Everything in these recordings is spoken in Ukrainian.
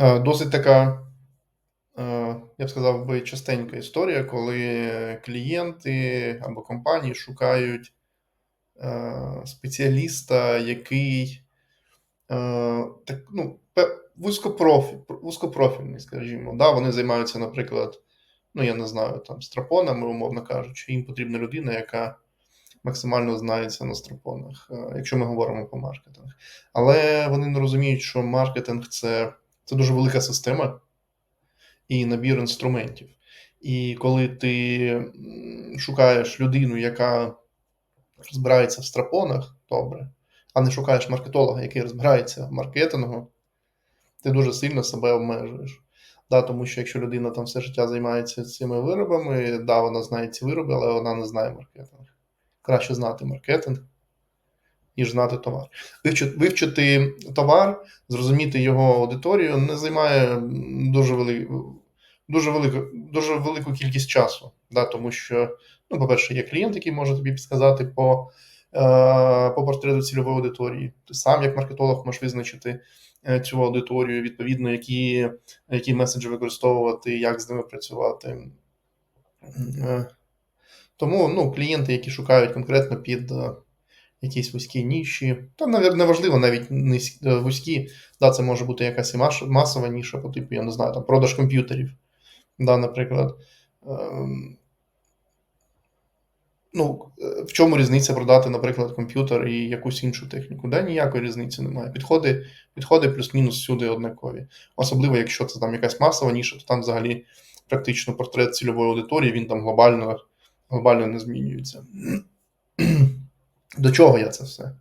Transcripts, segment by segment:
Е, Досить така, е, я б сказав би, частенька історія, коли клієнти або компанії шукають е, спеціаліста, який так, ну, пе- вузькопрофі, вузькопрофільний, скажімо. Да? Вони займаються, наприклад, ну я не знаю, там страпонами, умовно кажучи, їм потрібна людина, яка максимально знається на страпонах, якщо ми говоримо про маркетинг. Але вони не розуміють, що маркетинг це, це дуже велика система і набір інструментів. І коли ти шукаєш людину, яка розбирається в страпонах, добре, а не шукаєш маркетолога, який розбирається в маркетингу, ти дуже сильно себе обмежуєш. Да, тому що якщо людина там все життя займається цими виробами, да, вона знає ці вироби, але вона не знає маркетинг. Краще знати маркетинг, ніж знати товар. Вивчити, товар, зрозуміти його аудиторію не займає дуже, вели, дуже, велику, дуже велику кількість часу. Да, тому що, ну, по-перше, є клієнт, який може тобі підсказати по, е, по портрету цільової аудиторії. Ти сам, як маркетолог, можеш визначити е, цю аудиторію, відповідно, які, які меседжі використовувати, як з ними працювати. Е, Тому ну, клієнти, які шукають конкретно під якісь вузькі ніші, та неважливо навіть е, вузькі, да, це може бути якась і масова ніша, по типу, я не знаю, там продаж комп'ютерів, да, наприклад. Ем, Ну, е, в чому різниця продати, наприклад, комп'ютер і якусь іншу техніку? Да, ніякої різниці немає. Підходи, підходи плюс-мінус всюди однакові. Особливо, якщо це там якась масова ніша, то там взагалі практично портрет цільової аудиторії, він там глобально, глобально не змінюється. До чого я це все?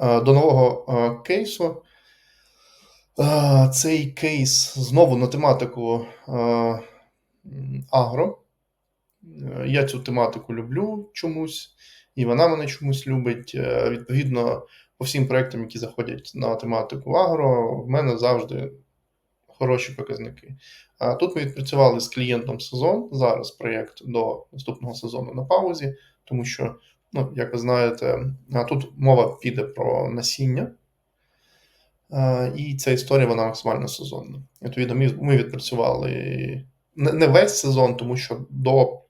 Е, До нового е, кейсу. Е, Цей кейс знову на тематику агро. Я цю тематику люблю чомусь, і вона мене чомусь любить. Відповідно, по всім проектам, які заходять на тематику агро, в мене завжди хороші показники. А тут ми відпрацювали з клієнтом сезон. Зараз проєкт до наступного сезону на паузі, тому що, ну, як ви знаєте, тут мова піде про насіння. І ця історія вона максимально сезонна. Відповідно, ми, відпрацювали не, весь сезон, тому що до,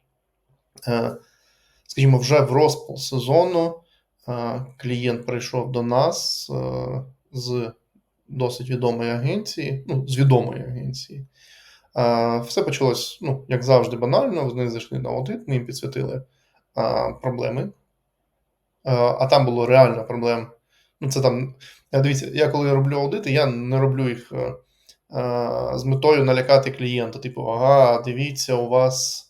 е, скажімо, вже в розпал сезону клієнт прийшов до нас е, з досить відомої агенції, ну, з відомої агенції. Все почалось, ну, як завжди, банально. Вони зайшли на аудит, ми їм підсвітили проблеми. Е, А там було реально проблем. Ну, це там, е, дивіться, я коли роблю аудити, я не роблю їх е, з метою налякати клієнта. Типу, ага, дивіться, у вас.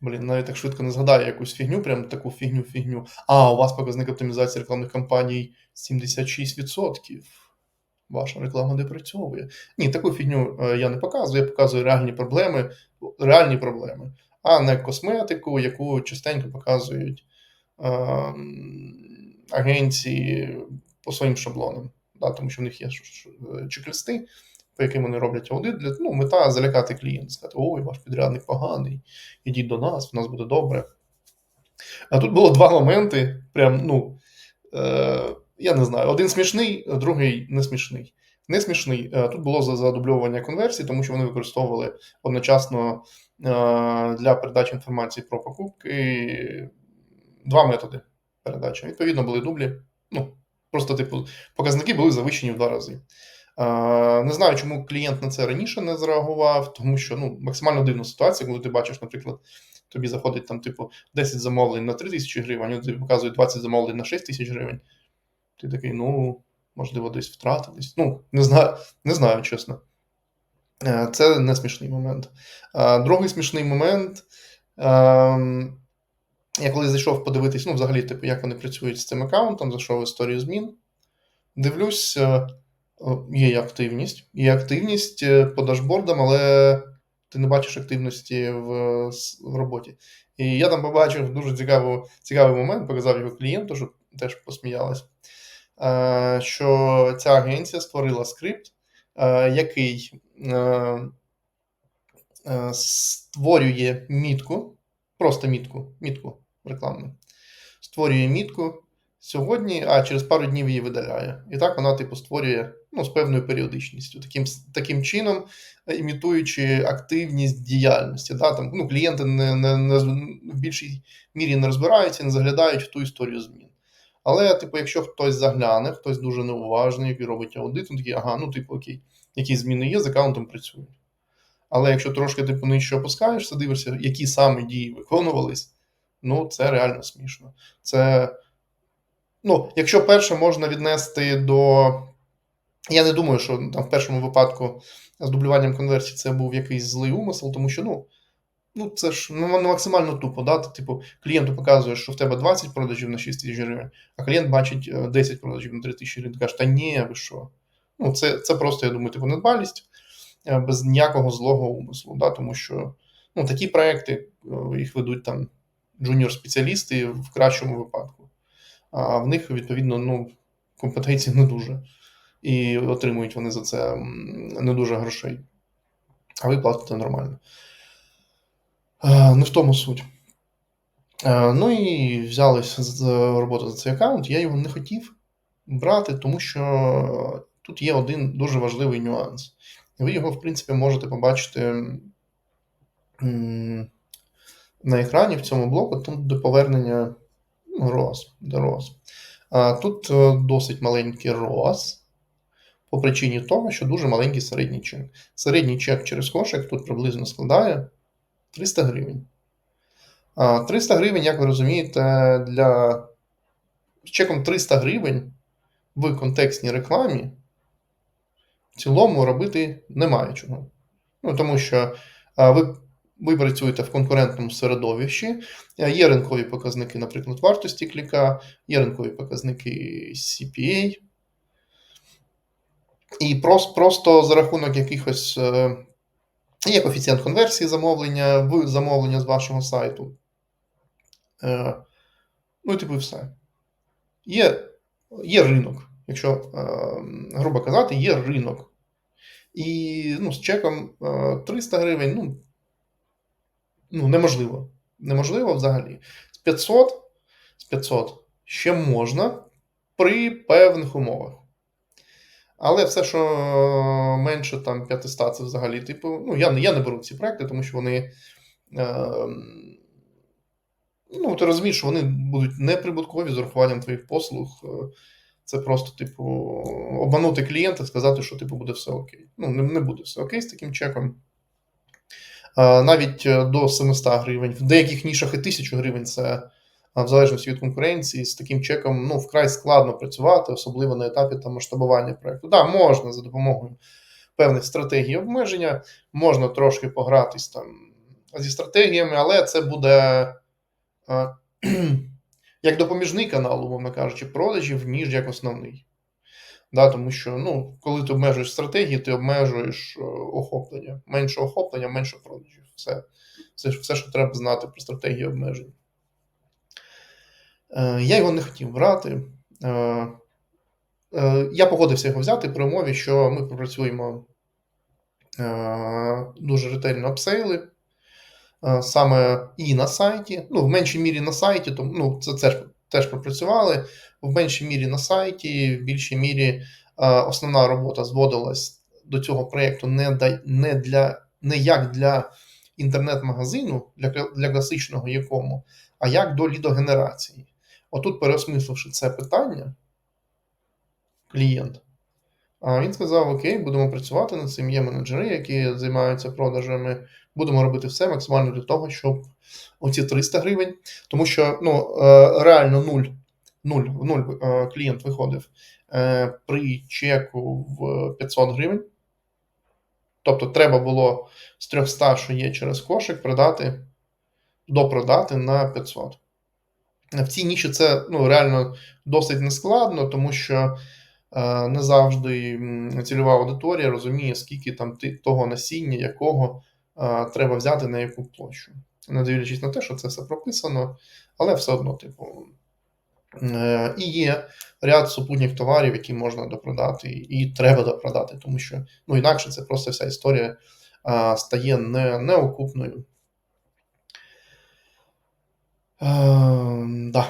Блін, навіть так швидко не згадаю якусь фігню, прям таку фігню-фігню. А, у вас показник оптимізації рекламних кампаній 76%. Ваша реклама не працьовує. Ні, таку фігню я не показую, я показую реальні проблеми, реальні проблеми, а не косметику, яку частенько показують е, агенції по своїм шаблонам. Да, тому що в них є чек-листи, по яким вони роблять аудит. Для, ну, мета залякати клієнта, сказати, ой, ваш підрядник поганий, ідіть до нас, в нас буде добре. А тут було два моменти, прям, ну, е, я не знаю, один смішний, другий не смішний. Не смішний. Е, Тут було за- задубльовування конверсій, тому що вони використовували одночасно е, для передачі інформації про покупки два методи передачі. Відповідно, були дублі. Ну, просто, типу, показники були завищені в два рази. Е, Не знаю, чому клієнт на це раніше не зреагував, тому що ну, максимально дивна ситуація, коли ти бачиш, наприклад, тобі заходить там, типу, 10 замовлень на 3 тисячі гривень, вони тобі показують 20 замовлень на 6 тисяч гривень. Ти такий, ну, можливо, десь втратились. Ну, не знаю, не знаю, чесно. Е, Це не смішний момент. Е, Другий смішний момент. ем, Я коли зайшов подивитись, ну, взагалі, типу, як вони працюють з цим аккаунтом, зайшов в історію змін. Дивлюсь, е, є активність. Є активність по дашбордам, але ти не бачиш активності в, в роботі. І я там побачив дуже цікаву, цікавий момент, показав його клієнту, щоб теж посміялась. Е, Що ця агенція створила скрипт, е, який е, створює мітку, просто мітку, мітку рекламну. Створює мітку сьогодні, а через пару днів її видаляє. І так вона, типу, створює ну, з певною періодичністю, таким таким чином, імітуючи активність діяльності. Да? Там, ну, Клієнти не, не, не, в більшій мірі не розбираються, не заглядають в ту історію змін. Але, типу, якщо хтось загляне, хтось дуже неуважний, який робить аудит, він такий, ага, ну, типу, окей, які зміни є, з аккаунтом працюють. Але якщо трошки типу, нижче опускаєшся, дивишся, які саме дії виконувались, ну це реально смішно. Це, ну, якщо перше можна віднести до. Я не думаю, що там в першому випадку з дублюванням конверсії це був якийсь злий умисел, тому що, ну. Ну, це ж ну, максимально тупо. Да? Типу, клієнту показує, що в тебе 20 продажів на 6 тисяч гривень, а клієнт бачить 10 е, продажів на 3 тисячі гривень. Каже, та ні, ви що? Ну, це це просто, я думаю, типу, недбалість е, без ніякого злого умислу. Да? Тому що ну, такі проекти е, їх ведуть там джуніор-спеціалісти в кращому випадку. А в них, відповідно, ну, компетенції не дуже. І отримують вони за це не дуже грошей. А ви платите нормально. Не в тому суть. Ну і взялись з роботи за цей аккаунт. Я його не хотів брати, тому що тут є один дуже важливий нюанс. Ви його, в принципі, можете побачити на екрані в цьому блоку, тут до повернення ROAS, до ROAS. Тут е, досить маленький ROAS, по причині того, що дуже маленький середній чек. Середній чек через кошик тут приблизно складає 300 гривень. 300 гривень, як ви розумієте, для з чеком 300 гривень в контекстній рекламі в цілому робити немає чого. Ну, Тому що ви ви працюєте в конкурентному середовищі, є ринкові показники, наприклад, вартості кліка, є ринкові показники CPA. І просто, просто за рахунок якихось е, Є коефіцієнт конверсії замовлення в замовлення з вашого сайту. Е, ну і типу і все. Є є ринок. Якщо, е, грубо казати, є ринок. І ну, з чеком 300 гривень ну, ну, неможливо. Неможливо взагалі. З 500 з 500 ще можна при певних умовах. Але все, що менше там 500, це взагалі, типу, ну, я я не беру ці проекти, тому що вони. Е, Ну, ти розумієш, що вони будуть неприбуткові з урахуванням твоїх послуг. Е, це просто, типу, обманути клієнта, сказати, що типу буде все окей. Ну, не, не буде все окей з таким чеком. А, навіть е, до 700 гривень. В деяких нішах і 1000 гривень це в залежності від конкуренції, з таким чеком ну, вкрай складно працювати, особливо на етапі там, масштабування проєкту. Так, да, можна за допомогою певних стратегій обмеження, можна трошки погратись там зі стратегіями, але це буде а, як допоміжний канал, умовно кажучи, продажів, ніж як основний. Да, Тому що ну, коли ти обмежуєш стратегії, ти обмежуєш е, охоплення. Менше охоплення, менше продажів. Все, все, все що треба знати про стратегії обмежень. Е, я його не хотів брати. Е, е, я погодився його взяти при умові, що ми попрацюємо дуже ретельно апсейли. Саме і на сайті, ну, в меншій мірі на сайті, тому ну, це теж теж пропрацювали. В меншій мірі на сайті, в більшій мірі основна робота зводилась до цього проєкту не не, для, не як для інтернет-магазину, для для класичного якому, а як до лідогенерації. Отут, переосмисливши це питання, клієнт, він сказав: Окей, будемо працювати над цим. Є менеджери, які займаються продажами. Будемо робити все максимально для того, щоб оці 300 гривень, тому що ну, е, реально нуль, нуль, нуль е, клієнт виходив е, при чеку в 500 гривень. Тобто, треба було з 300, що є через кошик, продати, допродати на 500. В цій ніші це ну, реально досить нескладно, тому що е, не завжди цільова аудиторія розуміє, скільки там того насіння, якого е, треба взяти на яку площу. Не дивлячись на те, що це все прописано, але все одно, типу. Е, і є ряд супутніх товарів, які можна допродати, і треба допродати, тому що ну, інакше це просто вся історія стає не, неокупною. Е, да.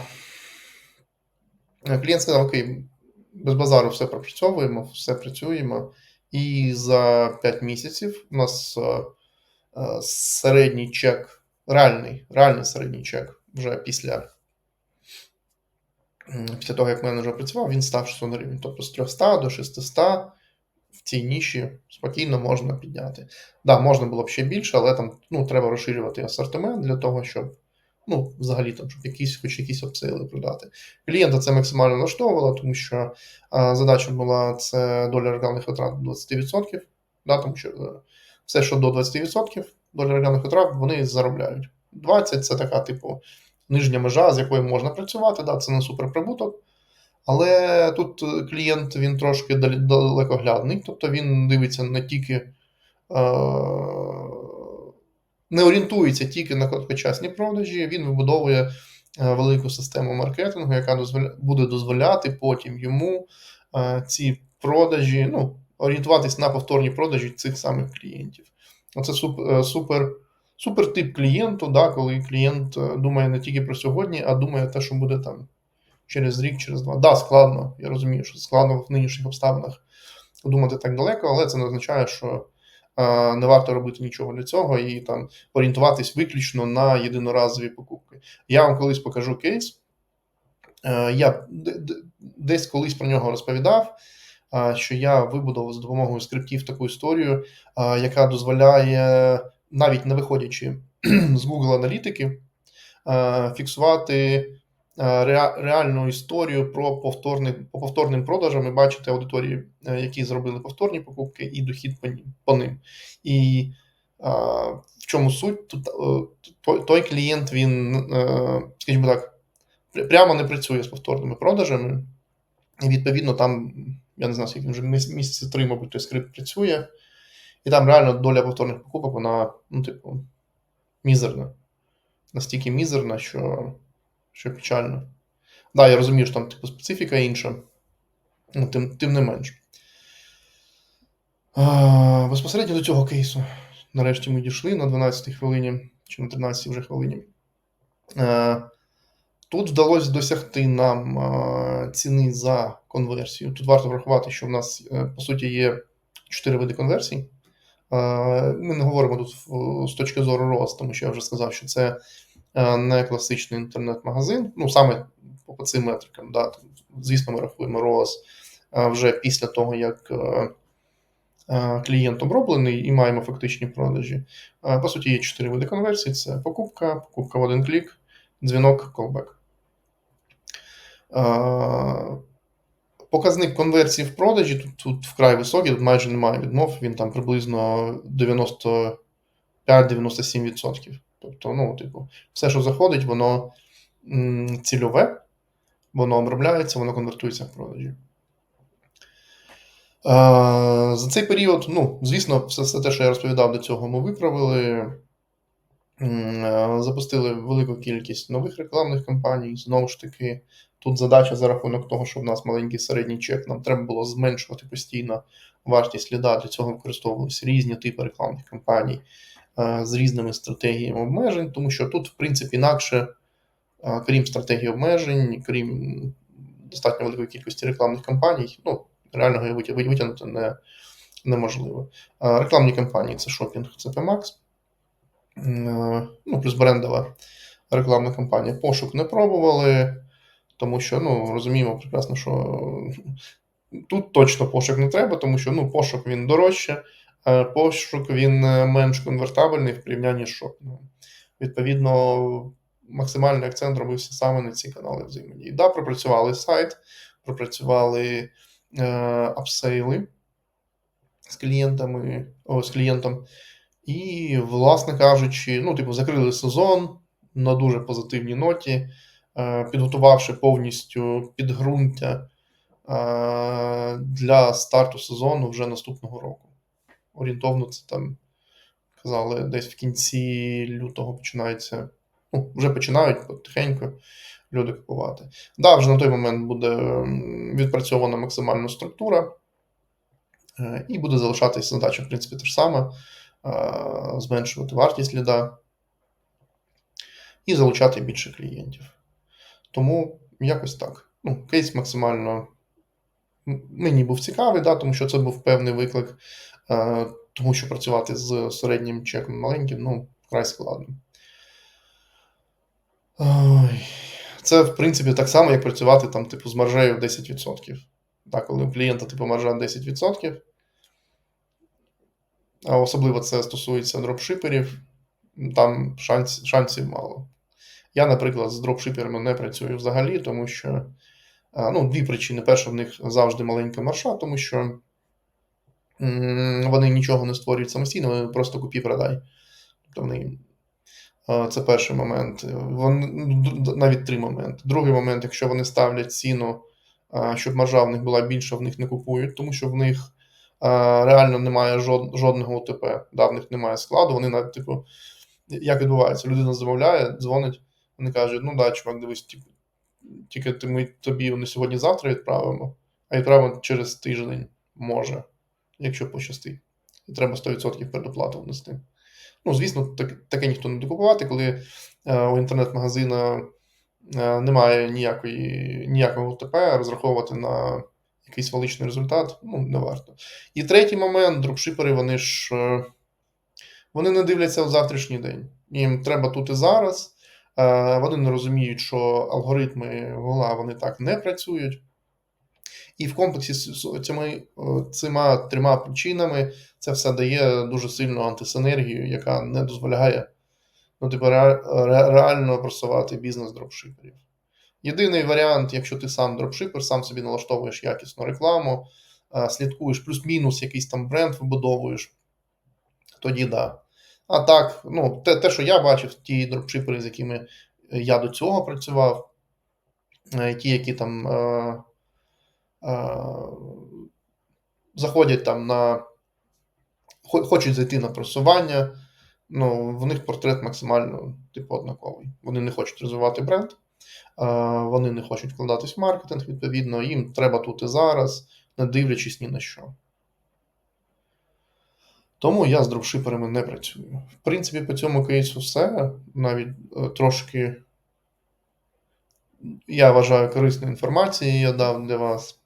Е, Клієнт сказав: Окей, без базару все пропрацьовуємо, все працюємо. І за 5 місяців у нас е, е, середній чек, реальний, реальний середній чек вже після, після того, як менеджер працював, він став 600 гривень. Тобто з 300 до 600 в цій ніші спокійно можна підняти. Да, можна було б ще більше, але там ну, треба розширювати асортимент для того, щоб ну, взагалі там, щоб якісь, хоч якісь обсейли продати. Клієнта це максимально влаштовувало, тому що а, задача була це доля рекламних витрат 20%. Да, тому що е, все, що до 20% доля рекламних витрат, вони заробляють. 20% це така, типу, нижня межа, з якою можна працювати, да, це не суперприбуток. Але тут е, клієнт він трошки далекоглядний, тобто він дивиться не тільки е, не орієнтується тільки на короткочасні продажі, він вибудовує е, велику систему маркетингу, яка буде дозволяти потім йому е, ці продажі, ну, орієнтуватись на повторні продажі цих самих клієнтів. Оце е, супер, супер тип клієнту, да, коли клієнт думає не тільки про сьогодні, а думає те, що буде там через рік, через два. Да, складно. Я розумію, що складно в нинішніх обставинах думати так далеко, але це не означає, що не варто робити нічого для цього і там орієнтуватись виключно на єдиноразові покупки. Я вам колись покажу кейс. Е, я десь колись про нього розповідав. Що я вибудував за допомогою скриптів таку історію, яка дозволяє, навіть не виходячи з Google аналітики, фіксувати реальну історію про повторний, по повторним продажам і бачити аудиторії, е, які зробили повторні покупки, і дохід по, ним-. І е, в чому суть? Е, той, клієнт, він, е, скажімо так, прямо не працює з повторними продажами. І відповідно там, я не знаю, скільки вже міс- місяці три, мабуть, той скрипт працює. І там реально доля повторних покупок, вона, ну, типу, мізерна. Настільки мізерна, що, що печально. Да, я розумію, що там типу специфіка інша, ну, тим, тим не менш. А, безпосередньо до цього кейсу. Нарешті ми дійшли на 12-й хвилині, чи на 13-й вже хвилині. Е, Тут вдалося досягти нам е, ціни за конверсію. Тут варто врахувати, що в нас, е, по суті, є чотири види конверсій. Ми не говоримо тут з точки зору ROAS, тому що я вже сказав, що це не класичний інтернет-магазин. Ну, саме по цим метрикам. Да. Звісно, ми рахуємо ROAS е, вже після того, як е, е, клієнт оброблений і маємо фактичні продажі. Е, По суті, є чотири види конверсій: це покупка, покупка в один клік, дзвінок, колбек. Е, Показник конверсії в продажі тут, тут вкрай високий, тут майже немає відмов, він там приблизно 95-97%. Тобто, ну, типу, все, що заходить, воно цільове, воно обробляється, воно конвертується в продажі. Е, За цей період, ну, звісно, все, все те, що я розповідав до цього, ми виправили. Е, Запустили велику кількість нових рекламних кампаній. Знову ж таки, тут задача за рахунок того, що в нас маленький середній чек, нам треба було зменшувати постійно вартість ліда. Для цього використовувалися різні типи рекламних кампаній з різними стратегіями обмежень, тому що тут, в принципі, інакше, е, крім стратегії обмежень, крім достатньо великої кількості рекламних кампаній, ну, реально витягнути не, неможливо. Е, Рекламні кампанії це шопінг, це PMAX. Е, ну, плюс брендова рекламна кампанія. Пошук не пробували, тому що ну, розуміємо прекрасно, що тут точно пошук не треба, тому що ну, пошук він дорожче, пошук він е, менш конвертабельний в порівнянні з шопінгом. Відповідно, максимальний акцент робився саме на ці канали взаємодії. Да, пропрацювали сайт, пропрацювали е, апсейли з клієнтами, о, з клієнтом. І, власне кажучи, ну, типу, закрили сезон на дуже позитивній ноті, е, підготувавши повністю підґрунтя е, для старту сезону вже наступного року. Орієнтовно це там казали, десь в кінці лютого починається. Ну, вже починають потихеньку люди купувати. Да, вже на той момент буде відпрацьована максимальна структура, е, і буде залишатися задача, в принципі, те ж саме е, зменшувати вартість ліда і залучати більше клієнтів. Тому якось так. Ну, кейс максимально мені був цікавий, да, тому що це був певний виклик, тому що працювати з середнім чеком маленьким, ну, вкрай складно. Це, в принципі, так само, як працювати там, типу, з маржею 10%. Так, коли у клієнта типу маржа 10%. А особливо це стосується дропшиперів, там шанс, шансів мало. Я, наприклад, з дропшиперами не працюю взагалі, тому що ну, дві причини. Перша, в них завжди маленька марша, тому що вони нічого не створюють самостійно, вони просто купі-продай. Тобто вони, це перший момент. Вони, навіть три моменти. Другий момент, якщо вони ставлять ціну, щоб маржа в них була більша, в них не купують, тому що в них реально немає жодного УТП, да, в них немає складу. Вони навіть, типу, як відбувається? Людина замовляє, дзвонить, вони кажуть, ну да, чувак, дивись, тільки ми тобі не сьогодні-завтра відправимо, а відправимо через тиждень, може, якщо пощастить. І треба 100% предоплату внести. Ну, звісно, так, таке ніхто не буде купувати, коли е, у інтернет-магазина е, немає ніякої, ніякого ТП, розраховувати на якийсь величний результат, ну, не варто. І третій момент, дропшипери, вони ж е, вони не дивляться в завтрашній день. Їм треба тут і зараз. Е, Вони не розуміють, що алгоритми Гугла вони так не працюють. І в комплексі з цими, е, цими трьома причинами це все дає дуже сильну антисинергію, яка не дозволяє ну, типу, ре- ре- реально просувати бізнес дропшиперів. Єдиний варіант, якщо ти сам дропшипер, сам собі налаштовуєш якісну рекламу, е, слідкуєш плюс-мінус якийсь там бренд вибудовуєш, тоді да. А так, ну, те, те, що я бачив, ті дропшипери, з якими я до цього працював, е, ті, які там заходять там на. Хочуть зайти на просування, ну, в них портрет максимально типу однаковий. Вони не хочуть розвивати бренд, вони не хочуть вкладатись в маркетинг, відповідно, їм треба тут і зараз, не дивлячись ні на що. Тому я з дропшиперами не працюю. В принципі, по цьому кейсу все. Навіть е, трошки, я вважаю, корисної інформації я дав для вас.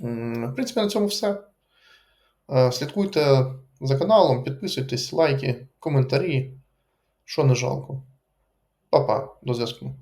В принципі, на цьому все. Е, Слідкуйте за каналом, підписуйтесь, лайки, коментарі. Що не жалко. Па-па, до зв'язку.